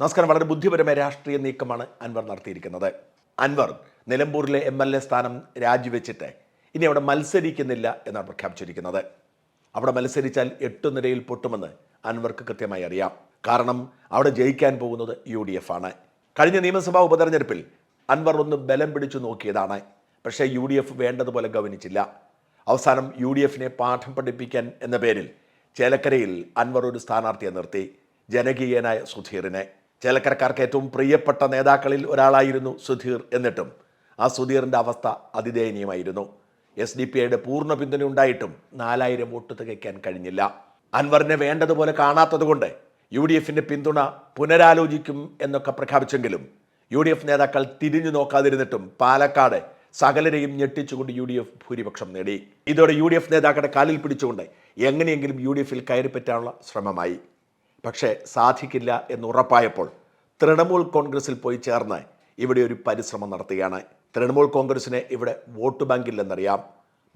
നമസ്കാരം. വളരെ ബുദ്ധിപരമായ രാഷ്ട്രീയ നീക്കമാണ് അൻവർ നടത്തിയിരിക്കുന്നത്. അൻവർ നിലമ്പൂരിലെ എം എൽ എ സ്ഥാനം രാജിവെച്ചിട്ട് ഇനി അവിടെ മത്സരിക്കുന്നില്ല എന്നാണ് പ്രഖ്യാപിച്ചിരിക്കുന്നത്. അവിടെ മത്സരിച്ചാൽ എട്ടു നിരയിൽ പൊട്ടുമെന്ന് അൻവർക്ക് കൃത്യമായി അറിയാം. കാരണം അവിടെ ജയിക്കാൻ പോകുന്നത് യു ഡി എഫ് ആണ് കഴിഞ്ഞ നിയമസഭാ ഉപതെരഞ്ഞെടുപ്പിൽ അൻവർ ഒന്ന് ബലം പിടിച്ചു നോക്കിയതാണ്. പക്ഷേ യു ഡി എഫ് വേണ്ടതുപോലെ ഗവനിച്ചില്ല. അവസാനം യു ഡി എഫിനെ പാഠം പഠിപ്പിക്കാൻ എന്ന പേരിൽ ചേലക്കരയിൽ അൻവർ ഒരു സ്ഥാനാർത്ഥിയെ നിർത്തി. ജനകീയനായ സുധീറിനെ. ചേലക്കരക്കാർക്ക് ഏറ്റവും പ്രിയപ്പെട്ട നേതാക്കളിൽ ഒരാളായിരുന്നു സുധീർ എന്നിട്ടും. ആ സുധീറിന്റെ അവസ്ഥ അതിദയനീയമായിരുന്നു. എസ് ഡി പി ഐയുടെ പൂർണ പിന്തുണ ഉണ്ടായിട്ടും നാലായിരം വോട്ട് തികയ്ക്കാൻ കഴിഞ്ഞില്ല. അൻവറിനെ വേണ്ടതുപോലെ കാണാത്തതുകൊണ്ട് യു ഡി എഫിന്റെ പിന്തുണ പുനരാലോചിക്കും എന്നൊക്കെ പ്രഖ്യാപിച്ചെങ്കിലും യു ഡി എഫ് നേതാക്കൾ തിരിഞ്ഞു നോക്കാതിരുന്നിട്ടും പാലക്കാട് സകലരെയും ഞെട്ടിച്ചുകൊണ്ട് യു ഡി എഫ് ഭൂരിപക്ഷം നേടി. ഇതോടെ യു ഡി എഫ് നേതാക്കളുടെ കാലിൽ പിടിച്ചുകൊണ്ട് എങ്ങനെയെങ്കിലും യു ഡി എഫിൽ കയറിപ്പറ്റാനുള്ള ശ്രമമായി. പക്ഷേ സാധിക്കില്ല എന്ന് ഉറപ്പായപ്പോൾ തൃണമൂൽ കോൺഗ്രസിൽ പോയി ചേർന്ന് ഇവിടെ ഒരു പരിശ്രമം നടത്തുകയാണ്. തൃണമൂൽ കോൺഗ്രസിന് ഇവിടെ വോട്ട് ബാങ്കില്ലെന്നറിയാം.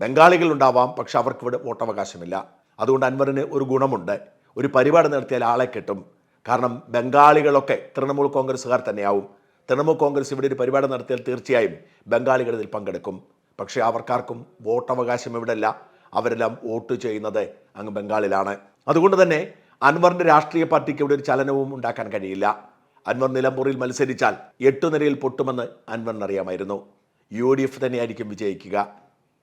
ബംഗാളികൾ ഉണ്ടാവാം പക്ഷെ അവർക്ക് ഇവിടെ വോട്ടവകാശമില്ല അതുകൊണ്ട് അൻവറിന് ഒരു ഗുണമുണ്ട്. ഒരു പരിപാടി നടത്തിയാൽ ആളെ കിട്ടും. കാരണം ബംഗാളികളൊക്കെ തൃണമൂൽ കോൺഗ്രസ്സുകാർ തന്നെയാവും. തൃണമൂൽ കോൺഗ്രസ് ഇവിടെ ഒരു പരിപാടി നടത്തിയാൽ തീർച്ചയായും ബംഗാളികൾ ഇതിൽ പങ്കെടുക്കും. പക്ഷേ അവർക്കാർക്കും വോട്ടവകാശം ഇവിടെയല്ല. അവരെല്ലാം വോട്ട് ചെയ്യുന്നത് അങ്ങ് ബംഗാളിലാണ്. അതുകൊണ്ട് തന്നെ അൻവറിന്റെ രാഷ്ട്രീയ പാർട്ടിക്ക് ഇവിടെ ഒരു ചലനവും ഉണ്ടാക്കാൻ കഴിയില്ല. അൻവർ നിലമ്പൂരിൽ മത്സരിച്ചാൽ എട്ടു നിരയിൽ പൊട്ടുമെന്ന് അൻവർ അറിയാമായിരുന്നു. യു ഡി എഫ് തന്നെയായിരിക്കും വിജയിക്കുക.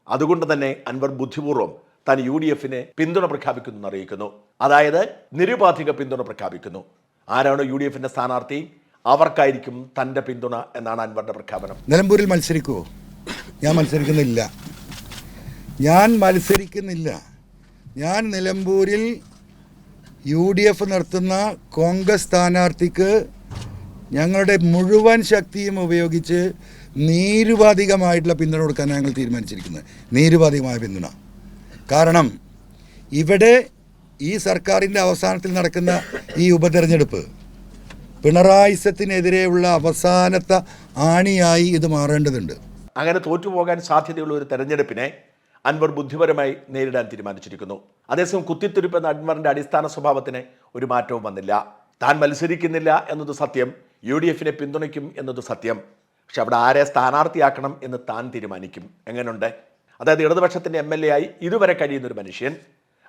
അതുകൊണ്ട് തന്നെ അൻവർ ബുദ്ധിപൂർവം താൻ യു ഡി എഫിനെ പിന്തുണ പ്രഖ്യാപിക്കുന്നു അറിയിക്കുന്നു. അതായത് നിരുപാധിക പിന്തുണ പ്രഖ്യാപിക്കുന്നു. ആരാണ് യു ഡി എഫിന്റെ സ്ഥാനാർത്ഥി അവർക്കായിരിക്കും തന്റെ പിന്തുണ എന്നാണ് അൻവറിന്റെ പ്രഖ്യാപനം. നിലമ്പൂരിൽ മത്സരിക്കുമോ ഞാൻ മത്സരിക്കുന്നില്ല. ഞാൻ മത്സരിക്കുന്നില്ല. ഞാൻ നിലമ്പൂരിൽ യു ഡി എഫ് നടത്തുന്ന കോൺഗ്രസ് സ്ഥാനാർത്ഥിക്ക് ഞങ്ങളുടെ മുഴുവൻ ശക്തിയും ഉപയോഗിച്ച് നീരുപാധികമായിട്ടുള്ള പിന്തുണ കൊടുക്കാൻ ഞങ്ങൾ തീരുമാനിച്ചിരിക്കുന്നത് നീരുപാധികമായ പിന്തുണ. കാരണം ഇവിടെ ഈ സർക്കാരിന്റെ അവസാനത്തിൽ നടക്കുന്ന ഈ ഉപതെരഞ്ഞെടുപ്പ് പിണറായിസത്തിനെതിരെയുള്ള അവസാനത്തെ ആണിയായി ഇത് മാറേണ്ടതുണ്ട്. അങ്ങനെ തോറ്റുപോകാൻ സാധ്യതയുള്ള ഒരു തെരഞ്ഞെടുപ്പിനെ അൻവർ ബുദ്ധിപരമായി നേരിടാൻ തീരുമാനിച്ചിരിക്കുന്നു. അതേസമയം കുത്തിത്തുരുപ്പ് എന്ന അൻവറിന്റെ അടിസ്ഥാന സ്വഭാവത്തിന് ഒരു മാറ്റവും വന്നില്ല. താൻ മത്സരിക്കുന്നില്ല എന്നത് സത്യം യു ഡി എഫിനെ പിന്തുണയ്ക്കും എന്നത് സത്യം. പക്ഷെ അവിടെ ആരെ സ്ഥാനാർത്ഥിയാക്കണം എന്ന് താൻ തീരുമാനിക്കും. എങ്ങനെയുണ്ട്? അതായത് ഇടതുപക്ഷത്തിന്റെ എം എൽ എ ആയി ഇതുവരെ കഴിയുന്ന ഒരു മനുഷ്യൻ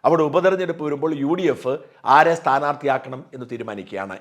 അവിടെ ഉപതെരഞ്ഞെടുപ്പ് വരുമ്പോൾ യു ഡി എഫ് ആരെ സ്ഥാനാർത്ഥിയാക്കണം എന്ന് തീരുമാനിക്കുകയാണ്.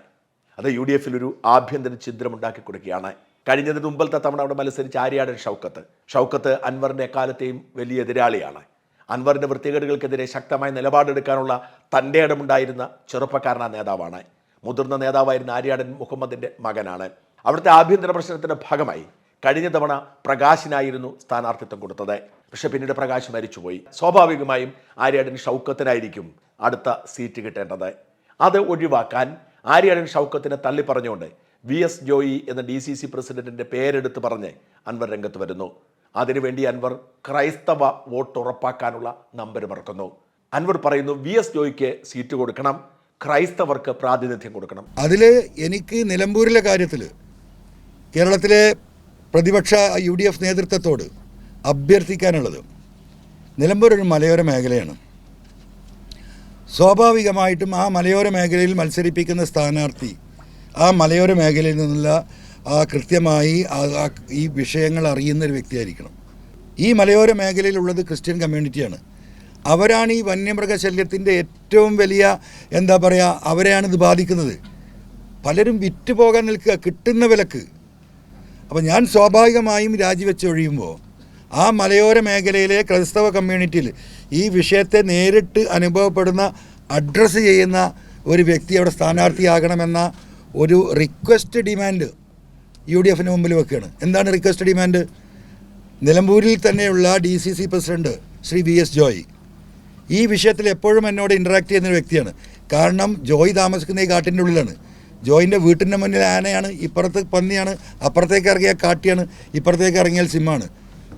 അത് യു ഡി എഫിലൊരു ആഭ്യന്തര ഛിദ്രം ഉണ്ടാക്കി കൊടുക്കുകയാണ്. കഴിഞ്ഞതിന് മുമ്പത്തെ തവണ അവിടെ മത്സരിച്ച ആര്യാടൻ ഷൗക്കത്ത്. ഷൗക്കത്ത് അൻവറിന്റെ എക്കാലത്തെയും വലിയ എതിരാളിയാണ്. അൻവറിന്റെ വൃത്തികേടുകൾക്കെതിരെ ശക്തമായ നിലപാടെടുക്കാനുള്ള തന്റെ ഇടമുണ്ടായിരുന്ന ചെറുപ്പക്കാരനായ നേതാവാണ്. മുതിർന്ന നേതാവായിരുന്ന ആര്യാടൻ മുഹമ്മദിന്റെ മകനാണ്. അവിടുത്തെ ആഭ്യന്തര പ്രശ്നത്തിന്റെ ഭാഗമായി കഴിഞ്ഞ തവണ പ്രകാശിനായിരുന്നു സ്ഥാനാർത്ഥിത്വം കൊടുത്തത്. പക്ഷെ പിന്നീട് പ്രകാശ് മരിച്ചുപോയി. സ്വാഭാവികമായും ആര്യാടൻ ഷൗക്കത്തിനായിരിക്കും അടുത്ത സീറ്റ് കിട്ടേണ്ടത്. അത് ഒഴിവാക്കാൻ ആര്യാടൻ ഷൗക്കത്തിനെ തള്ളിപ്പറഞ്ഞുകൊണ്ട് വി എസ് ജോയി എന്ന ഡി സി സി പ്രസിഡന്റിന്റെ പേരെടുത്ത് പറഞ്ഞ് അൻവർ രംഗത്ത് വരുന്നു. അതിനുവേണ്ടി അൻവർ ക്രൈസ്തവ വോട്ട് ഉറപ്പാക്കാനുള്ള നമ്പർ മറക്കുന്നു. അൻവർ പറയുന്നു വി എസ് ജോയിക്ക് സീറ്റ് കൊടുക്കണം ക്രൈസ്തവർക്ക് പ്രാതിനിധ്യം കൊടുക്കണം. അതിൽ എനിക്ക് നിലമ്പൂരിലെ കാര്യത്തിൽ കേരളത്തിലെ പ്രതിപക്ഷ യു ഡി എഫ് നേതൃത്വത്തോട് അഭ്യർത്ഥിക്കാനുള്ളത് നിലമ്പൂർ ഒരു മലയോര മേഖലയാണ്. സ്വാഭാവികമായിട്ടും ആ മലയോര മേഖലയിൽ മത്സരിപ്പിക്കുന്ന സ്ഥാനാർത്ഥി ആ മലയോര മേഖലയിൽ നിന്നുള്ള ആ കൃത്യമായി ഈ വിഷയങ്ങൾ അറിയുന്ന ഒരു വ്യക്തിയായിരിക്കണം. ഈ മലയോര മേഖലയിലുള്ളത് ക്രിസ്ത്യൻ കമ്മ്യൂണിറ്റിയാണ്. അവരാണ് ഈ വന്യമൃഗശല്യത്തിന്റെ ഏറ്റവും വലിയ എന്താ പറയുക അവരെയാണ് ഇത് ബാധിക്കുന്നത്. പലരും വിറ്റ് പോകാൻ നിൽക്കുക കിട്ടുന്ന വിലക്ക്. അപ്പോൾ ഞാൻ സ്വാഭാവികമായും രാജിവെച്ച് ഒഴിയുമ്പോൾ ആ മലയോര മേഖലയിലെ ക്രൈസ്തവ കമ്മ്യൂണിറ്റിയിൽ ഈ വിഷയത്തെ നേരിട്ട് അനുഭവപ്പെടുന്ന അഡ്രസ്സ് ചെയ്യുന്ന ഒരു വ്യക്തി അവിടെ സ്ഥാനാർത്ഥിയാകണമെന്ന ഒരു റിക്വസ്റ്റ് ഡിമാൻഡ് യു ഡി എഫിന് മുമ്പിൽ വെക്കുകയാണ്. എന്താണ് റിക്വസ്റ്റ് ഡിമാൻഡ് നിലമ്പൂരിൽ തന്നെയുള്ള D C C president Shri V S Joy. ഈ വിഷയത്തിൽ എപ്പോഴും എന്നോട് ഇൻട്രാക്ട് ചെയ്യുന്ന വ്യക്തിയാണ്. കാരണം ജോയ് താമസിക്കുന്ന ഈ കാട്ടിന്റെ ഉള്ളിലാണ്. ജോയിന്റെ വീട്ടിന്റെ മുന്നിൽ ആനയാണ് ഇപ്പുറത്ത് പന്നിയാണ് അപ്പുറത്തേക്ക് ഇറങ്ങിയാൽ കാട്ടിയാണ് ഇപ്പുറത്തേക്ക് ഇറങ്ങിയാൽ സിമ്മാണ്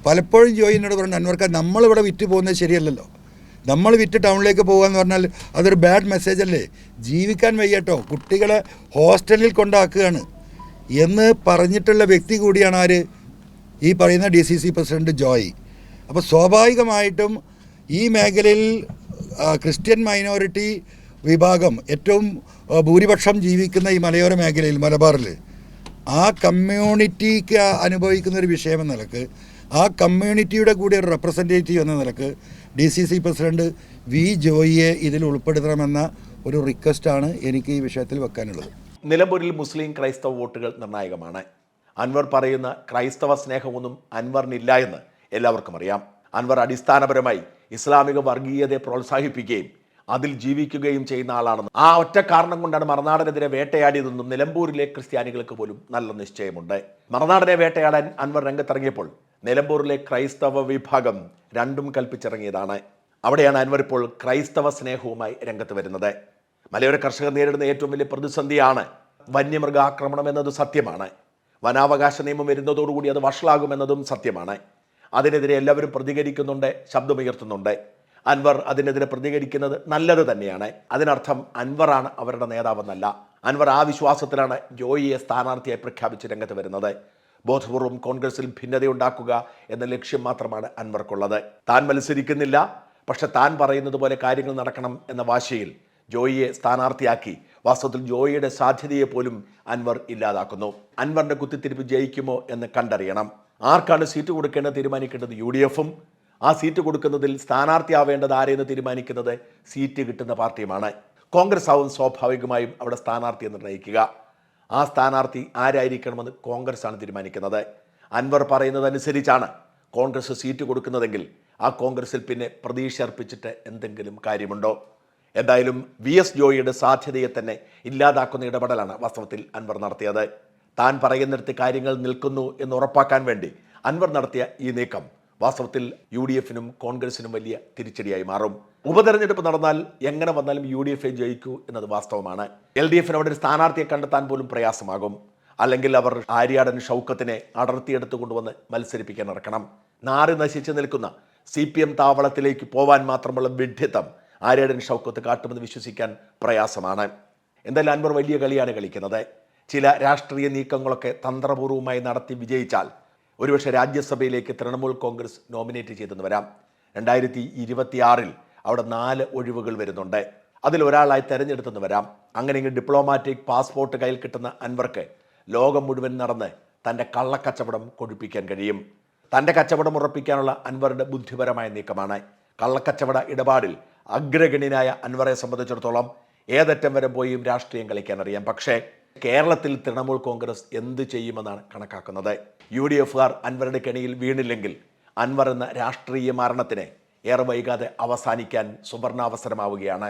പലപ്പോഴും ജോയിനോട് പറഞ്ഞു അൻവർക്ക നമ്മളിവിടെ വിറ്റ് പോകുന്നത് ശരിയല്ലല്ലോ. നമ്മൾ വിറ്റ് ടൗണിലേക്ക് പോകുക എന്ന് പറഞ്ഞാൽ അതൊരു ബാഡ് മെസ്സേജ് അല്ലേ? ജീവിക്കാൻ വയ്യട്ടോ. കുട്ടികളെ ഹോസ്റ്റലിൽ കൊണ്ടാക്കുകയാണ്. എന്ന് പറഞ്ഞിട്ടുള്ള വ്യക്തി കൂടിയാണ് ആര്? ഈ പറയുന്ന D C C president Joy. അപ്പോൾ സ്വാഭാവികമായിട്ടും ഈ മേഖലയിൽ ക്രിസ്ത്യൻ മൈനോറിറ്റി വിഭാഗം ഏറ്റവും ഭൂരിപക്ഷം ജീവിക്കുന്ന ഈ മലയോര മേഖലയിൽ മലബാറിൽ. ആ കമ്മ്യൂണിറ്റിക്ക് അനുഭവിക്കുന്ന ഒരു വിഷയം എന്ന നിലയ്ക്ക് ആ കമ്മ്യൂണിറ്റിയുടെ കൂടി ഒരു റെപ്രസെന്റേറ്റീവ് എന്ന നിലയ്ക്ക് D C C president V ജോയിയെ ഇതിൽ ഉൾപ്പെടുത്തണമെന്ന ഒരു റിക്വസ്റ്റാണ് എനിക്ക് ഈ വിഷയത്തിൽ വെക്കാനുള്ളത്. നിലമ്പൂരിൽ മുസ്ലിം ക്രൈസ്തവ വോട്ടുകൾ നിർണായകമാണ്. അൻവർ പറയുന്ന ക്രൈസ്തവ സ്നേഹമൊന്നും അൻവറിനില്ല എന്ന് എല്ലാവർക്കും അറിയാം. അൻവർ അടിസ്ഥാനപരമായി ഇസ്ലാമിക വർഗീയതയെ പ്രോത്സാഹിപ്പിക്കുകയും അതിൽ ജീവിക്കുകയും ചെയ്യുന്ന ആളാണെന്ന്. ആ ഒറ്റ കാരണം കൊണ്ടാണ് മറുനാടനെതിരെ വേട്ടയാടിയതെന്നും നിലമ്പൂരിലെ ക്രിസ്ത്യാനികൾക്ക് പോലും നല്ല നിശ്ചയമുണ്ട്. മറുനാടനെ വേട്ടയാടാൻ അൻവർ രംഗത്തിറങ്ങിയപ്പോൾ നിലമ്പൂരിലെ ക്രൈസ്തവ വിഭാഗം രണ്ടും കൽപ്പിച്ചിറങ്ങിയതാണ്. അവിടെയാണ് അൻവർ ഇപ്പോൾ ക്രൈസ്തവ സ്നേഹവുമായി രംഗത്ത് വരുന്നത്. മലയോര കർഷകർ നേരിടുന്ന ഏറ്റവും വലിയ പ്രതിസന്ധിയാണ് വന്യമൃഗാക്രമണം എന്നത് സത്യമാണ്. വനാവകാശ നിയമം വരുന്നതോടുകൂടി അത് വഷളാകുമെന്നതും സത്യമാണ്. അതിനെതിരെ എല്ലാവരും പ്രതികരിക്കുന്നുണ്ട് ശബ്ദമുയർത്തുന്നുണ്ട്. അൻവർ അതിനെതിരെ പ്രതികരിക്കുന്നത് നല്ലത് തന്നെയാണ്. അതിനർത്ഥം അൻവറാണ് അവരുടെ നേതാവെന്നല്ല. അൻവർ ആ വിശ്വാസത്തിലാണ് ജോയിയെ സ്ഥാനാർത്ഥിയായി പ്രഖ്യാപിച്ച് രംഗത്ത് വരുന്നത്. ബോധപൂർവം കോൺഗ്രസിൽ ഭിന്നതയുണ്ടാക്കുക എന്ന ലക്ഷ്യം മാത്രമാണ് അൻവർക്കുള്ളത്. താൻ മത്സരിക്കുന്നില്ല പക്ഷെ താൻ പറയുന്നത് പോലെ കാര്യങ്ങൾ നടക്കണം എന്ന വാശിയിൽ ജോയിയെ സ്ഥാനാർത്ഥിയാക്കി വാസ്തവത്തിൽ ജോയിയുടെ സാധ്യതയെ പോലും അൻവർ ഇല്ലാതാക്കുന്നു. അൻവറിന്റെ കുത്തിത്തിരിപ്പ് ജയിക്കുമോ എന്ന് കണ്ടറിയണം. ആർക്കാണ് സീറ്റ് കൊടുക്കേണ്ടത് തീരുമാനിക്കേണ്ടത്? യു ഡി എഫും. ആ സീറ്റ് കൊടുക്കുന്നതിൽ സ്ഥാനാർത്ഥിയാവേണ്ടത് ആരെയെന്ന് തീരുമാനിക്കുന്നത് സീറ്റ് കിട്ടുന്ന പാർട്ടിയുമാണ്. കോൺഗ്രസ് ആവും സ്വാഭാവികമായും അവിടെ സ്ഥാനാർത്ഥിയെ നിർണയിക്കുക ആ സ്ഥാനാർത്ഥി ആരായിരിക്കണമെന്ന് കോൺഗ്രസ് ആണ് തീരുമാനിക്കുന്നത്. അൻവർ പറയുന്നതനുസരിച്ചാണ് കോൺഗ്രസ് സീറ്റ് കൊടുക്കുന്നതെങ്കിൽ ആ കോൺഗ്രസിൽ പിന്നെ പ്രതീക്ഷ അർപ്പിച്ചിട്ട് എന്തെങ്കിലും കാര്യമുണ്ടോ? എന്തായാലും വി എസ് ജോയിയുടെ സാധ്യതയെ തന്നെ ഇല്ലാതാക്കുന്ന ഇടപെടലാണ് വാസ്തവത്തിൽ അൻവർ നടത്തിയത്. താൻ പറയുന്നിടത്ത് കാര്യങ്ങൾ നിൽക്കുന്നു എന്ന് ഉറപ്പാക്കാൻ വേണ്ടി അൻവർ നടത്തിയ ഈ നീക്കം വാസ്തവത്തിൽ യു ഡി എഫിനും കോൺഗ്രസിനും വലിയ തിരിച്ചടിയായി മാറും. ഉപതെരഞ്ഞെടുപ്പ് നടന്നാൽ എങ്ങനെ വന്നാലും യു ഡി എഫ് ജയിക്കൂ എന്നത് വാസ്തവമാണ്. എൽ ഡി എഫിന് അവിടെ ഒരു സ്ഥാനാർത്ഥിയെ കണ്ടെത്താൻ പോലും പ്രയാസമാകും. അല്ലെങ്കിൽ അവർ ആര്യാടൻ ഷൗക്കത്തിനെ അടർത്തിയെടുത്തു കൊണ്ടുവന്ന് മത്സരിപ്പിക്കാൻ ഇറക്കണം. നാറി നശിച്ചു നിൽക്കുന്ന സി പി എം താവളത്തിലേക്ക് പോവാൻ മാത്രമുള്ള വിഡ്ഢിത്തം ആര്യാടൻ ഷൗക്കത്ത് കാട്ടുമെന്ന് വിശ്വസിക്കാൻ പ്രയാസമാണ്. എന്തായാലും അൻവർ വലിയ കളിയാണ് കളിക്കുന്നത്. ചില രാഷ്ട്രീയ നീക്കങ്ങളൊക്കെ തന്ത്രപൂർവമായി നടത്തി വിജയിച്ചാൽ ഒരുപക്ഷെ രാജ്യസഭയിലേക്ക് തൃണമൂൽ കോൺഗ്രസ് നോമിനേറ്റ് ചെയ്തെന്ന് വരാം. രണ്ടായിരത്തി ഇരുപത്തിയാറിൽ അവിടെ നാല് ഒഴിവുകൾ വരുന്നുണ്ട്. അതിൽ ഒരാളായി തെരഞ്ഞെടുത്തെന്ന് വരാം. അങ്ങനെയെങ്കിൽ ഡിപ്ലോമാറ്റിക് പാസ്പോർട്ട് കയ്യിൽ കിട്ടുന്ന അൻവർക്ക് ലോകം മുഴുവൻ നടന്ന് തന്റെ കള്ളക്കച്ചവടം കൊഴിപ്പിക്കാൻ കഴിയും. തന്റെ കച്ചവടം ഉറപ്പിക്കാനുള്ള അൻവറുടെ ബുദ്ധിപരമായ നീക്കമാണ്. കള്ളക്കച്ചവട ഇടപാടിൽ അഗ്രഗണ്യനായ അൻവറെ സംബന്ധിച്ചിടത്തോളം ഏതറ്റം വരെ പോയും രാഷ്ട്രീയം കളിക്കാൻ അറിയാം. പക്ഷേ കേരളത്തിൽ തൃണമൂൽ കോൺഗ്രസ് എന്ത് ചെയ്യുമെന്നാണ് കണക്കാക്കുന്നത്. യു ഡി എഫുകാർ അൻവറുടെ കെണിയിൽ വീണില്ലെങ്കിൽ അൻവർ എന്ന രാഷ്ട്രീയ മരണത്തിന് ഏറെ വൈകാതെ അവസാനിക്കാൻ സുവർണാവസരമാവുകയാണ്.